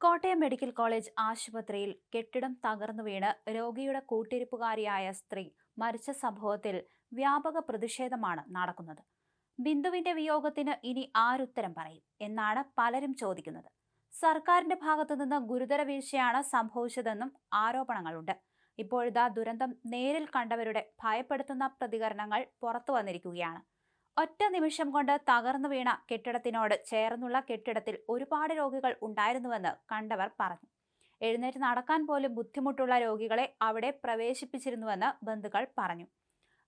Kottayam medical college ആശുപത്രിയിൽ കെട്ടിടം തകർന്നു വീണ് രോഗിയുടെ കൂട്ടിരിപ്പുകാരിയായ സ്ത്രീ മരിച്ച സംഭവത്തിൽ വ്യാപക പ്രതിഷേധമാണ് നടക്കുന്നത്. ബിന്ദുവിന്റെ വിയോഗത്തിന് ഇനി ആരുത്തരം പറയും എന്നാണ് പലരും ചോദിക്കുന്നത്. സർക്കാരിന്റെ ഭാഗത്തുനിന്ന് ഗുരുതര വീഴ്ചയാണ് സംഭവിച്ചതെന്നും ആരോപണങ്ങളുണ്ട്. ഇപ്പോഴിതാ ദുരന്തം നേരിൽ കണ്ടവരുടെ ഭയപ്പെടുത്തുന്ന പ്രതികരണങ്ങൾ പുറത്തു വന്നിരിക്കുകയാണ്. ഒറ്റ നിമിഷം കൊണ്ട് തകർന്നു വീണ കെട്ടിടത്തിനോട് ചേർന്നുള്ള കെട്ടിടത്തിൽ ഒരുപാട് രോഗികൾ ഉണ്ടായിരുന്നുവെന്ന് കണ്ടവർ പറഞ്ഞു. എഴുന്നേറ്റ് നടക്കാൻ പോലും ബുദ്ധിമുട്ടുള്ള രോഗികളെ അവിടെ പ്രവേശിപ്പിച്ചിരുന്നുവെന്ന് ബന്ധുക്കൾ പറഞ്ഞു.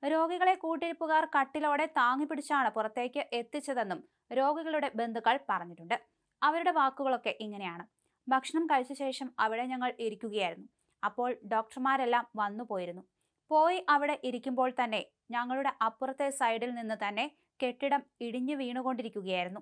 രോഗികളെ കൂട്ടിരിപ്പുകാർ കട്ടിലോടെ താങ്ങിപ്പിടിച്ചാണ് പുറത്തേക്ക് എത്തിച്ചതെന്നും രോഗികളുടെ ബന്ധുക്കൾ പറഞ്ഞിട്ടുണ്ട്. അവരുടെ വാക്കുകളൊക്കെ ഇങ്ങനെയാണ്. ഭക്ഷണം കഴിച്ച ശേഷം അവിടെ ഞങ്ങൾ ഇരിക്കുകയായിരുന്നു. അപ്പോൾ ഡോക്ടർമാരെല്ലാം വന്നു പോയിരുന്നു. പോയി അവിടെ ഇരിക്കുമ്പോൾ തന്നെ ഞങ്ങളുടെ അപ്പുറത്തെ സൈഡിൽ നിന്ന് തന്നെ കെട്ടിടം ഇടിഞ്ഞു വീണുകൊണ്ടിരിക്കുകയായിരുന്നു.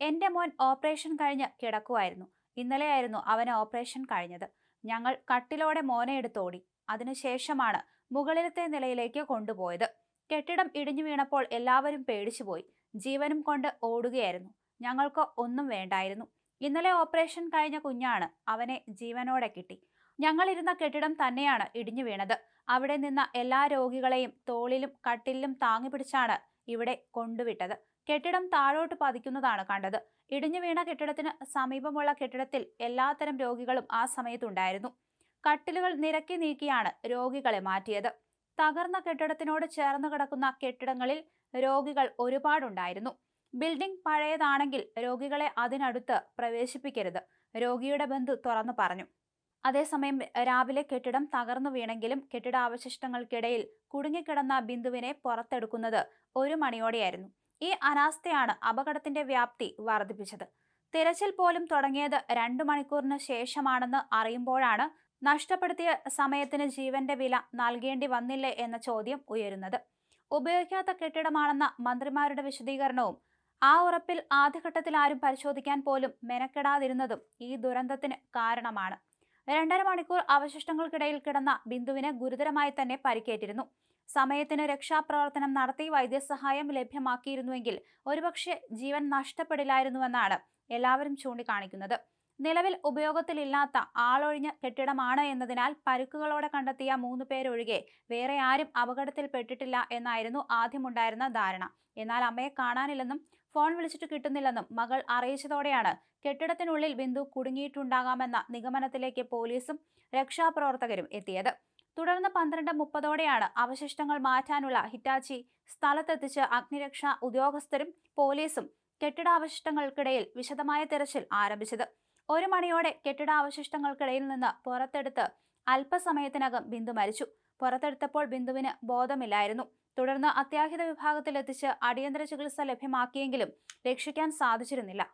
എന്റെ മോൻ ഓപ്പറേഷൻ കഴിഞ്ഞ് കിടക്കുമായിരുന്നു ഇന്നലെയായിരുന്നു അവന് ഓപ്പറേഷൻ കഴിഞ്ഞത്. ഞങ്ങൾ കട്ടിലോടെ മോനെ എടുത്തോടി അതിനുശേഷമാണ് മുകളിലത്തെ നിലയിലേക്ക് കൊണ്ടുപോയത്. കെട്ടിടം ഇടിഞ്ഞു വീണപ്പോൾ എല്ലാവരും പേടിച്ചുപോയി. ജീവനും കൊണ്ട് ഓടുകയായിരുന്നു. ഞങ്ങൾക്ക് ഒന്നും വേണ്ടായിരുന്നു. ഇന്നലെ ഓപ്പറേഷൻ കഴിഞ്ഞ കുഞ്ഞാണ് അവനെ ജീവനോടെ കിട്ടി. ഞങ്ങളിരുന്ന കെട്ടിടം തന്നെയാണ് ഇടിഞ്ഞു വീണത്. അവിടെ നിന്ന എല്ലാ രോഗികളെയും തോളിലും കട്ടിലും താങ്ങി പിടിച്ചാണ് ഇവിടെ കൊണ്ടുവിട്ടത്. കെട്ടിടം താഴോട്ട് പതിക്കുന്നതാണ് കണ്ടത്. ഇടിഞ്ഞു വീണ കെട്ടിടത്തിന് സമീപമുള്ള കെട്ടിടത്തിൽ എല്ലാത്തരം രോഗികളും ആ സമയത്തുണ്ടായിരുന്നു. കട്ടിലുകൾ നിരക്കി നീക്കിയാണ് രോഗികളെ മാറ്റിയത്. തകർന്ന കെട്ടിടത്തിനോട് ചേർന്ന് കിടക്കുന്ന കെട്ടിടങ്ങളിൽ രോഗികൾ ഒരുപാടുണ്ടായിരുന്നു. ബിൽഡിംഗ് പഴയതാണെങ്കിൽ രോഗികളെ അതിനടുത്ത് പ്രവേശിപ്പിക്കരുത് രോഗിയുടെ ബന്ധു തുറന്നു പറഞ്ഞു. അതേസമയം രാവിലെ കെട്ടിടം തകർന്നു വീണെങ്കിലും കെട്ടിടാവശിഷ്ടങ്ങൾക്കിടയിൽ കുടുങ്ങിക്കിടന്ന ബിന്ദുവിനെ പുറത്തെടുക്കുന്നത് ഒരു മണിയോടെയായിരുന്നു. ഈ അനാസ്ഥയാണ് അപകടത്തിന്റെ വ്യാപ്തി വർദ്ധിപ്പിച്ചത്. തിരച്ചിൽ പോലും തുടങ്ങിയത് രണ്ടു മണിക്കൂറിന് ശേഷമാണെന്ന് അറിയുമ്പോഴാണ് നഷ്ടപ്പെടുത്തിയ സമയത്തിന് ജീവന്റെ വില നൽകേണ്ടി വന്നില്ലേ എന്ന ചോദ്യം ഉയരുന്നത്. ഉപയോഗിക്കാത്ത കെട്ടിടമാണെന്ന മന്ത്രിമാരുടെ വിശദീകരണവും ആ ഉറപ്പിൽ ആദ്യഘട്ടത്തിൽ ആരും പരിശോധിക്കാൻ പോലും മെനക്കെടാതിരുന്നതും ഈ ദുരന്തത്തിന് കാരണമാണ്. രണ്ടര മണിക്കൂർ അവശിഷ്ടങ്ങൾക്കിടയിൽ കിടന്ന ബിന്ദുവിന് ഗുരുതരമായി തന്നെ പരിക്കേറ്റിരുന്നു. സമയത്തിന് രക്ഷാപ്രവർത്തനം നടത്തി വൈദ്യസഹായം ലഭ്യമാക്കിയിരുന്നുവെങ്കിൽ ഒരുപക്ഷെ ജീവൻ നഷ്ടപ്പെടില്ലായിരുന്നുവെന്നാണ് എല്ലാവരും ചൂണ്ടിക്കാണിക്കുന്നത്. നിലവിൽ ഉപയോഗത്തിലില്ലാത്ത ആളൊഴിഞ്ഞ കെട്ടിടമാണ് എന്നതിനാൽ പരുക്കുകളോടെ കണ്ടെത്തിയ മൂന്ന് പേരൊഴികെ വേറെ ആരും അപകടത്തിൽപ്പെട്ടിട്ടില്ല എന്നായിരുന്നു ആദ്യമുണ്ടായിരുന്ന ധാരണ. എന്നാൽ അമ്മയെ കാണാനില്ലെന്നും ഫോൺ വിളിച്ചിട്ട് കിട്ടുന്നില്ലെന്നും മകൾ അറിയിച്ചതോടെയാണ് കെട്ടിടത്തിനുള്ളിൽ ബിന്ദു കുടുങ്ങിയിട്ടുണ്ടാകാമെന്ന നിഗമനത്തിലേക്ക് പോലീസും രക്ഷാപ്രവർത്തകരും എത്തിയത്. തുടർന്ന് പന്ത്രണ്ട് മുപ്പതോടെയാണ് അവശിഷ്ടങ്ങൾ മാറ്റാനുള്ള ഹിറ്റാച്ചി സ്ഥലത്തെത്തിച്ച് അഗ്നിരക്ഷാ ഉദ്യോഗസ്ഥരും പോലീസും കെട്ടിടാവശിഷ്ടങ്ങൾക്കിടയിൽ വിശദമായ തിരച്ചിൽ ആരംഭിച്ചത്. ഒരു മണിയോടെ കെട്ടിടാവശിഷ്ടങ്ങൾക്കിടയിൽ നിന്ന് പുറത്തെടുത്ത് അല്പസമയത്തിനകം ബിന്ദു മരിച്ചു. പുറത്തെടുത്തപ്പോൾ ബിന്ദുവിന് ബോധമില്ലായിരുന്നു. തുടർന്ന് അത്യാഹിത വിഭാഗത്തിൽ എത്തിച്ച് അടിയന്തര ചികിത്സ ലഭ്യമാക്കിയെങ്കിലും രക്ഷിക്കാൻ സാധിച്ചിരുന്നില്ല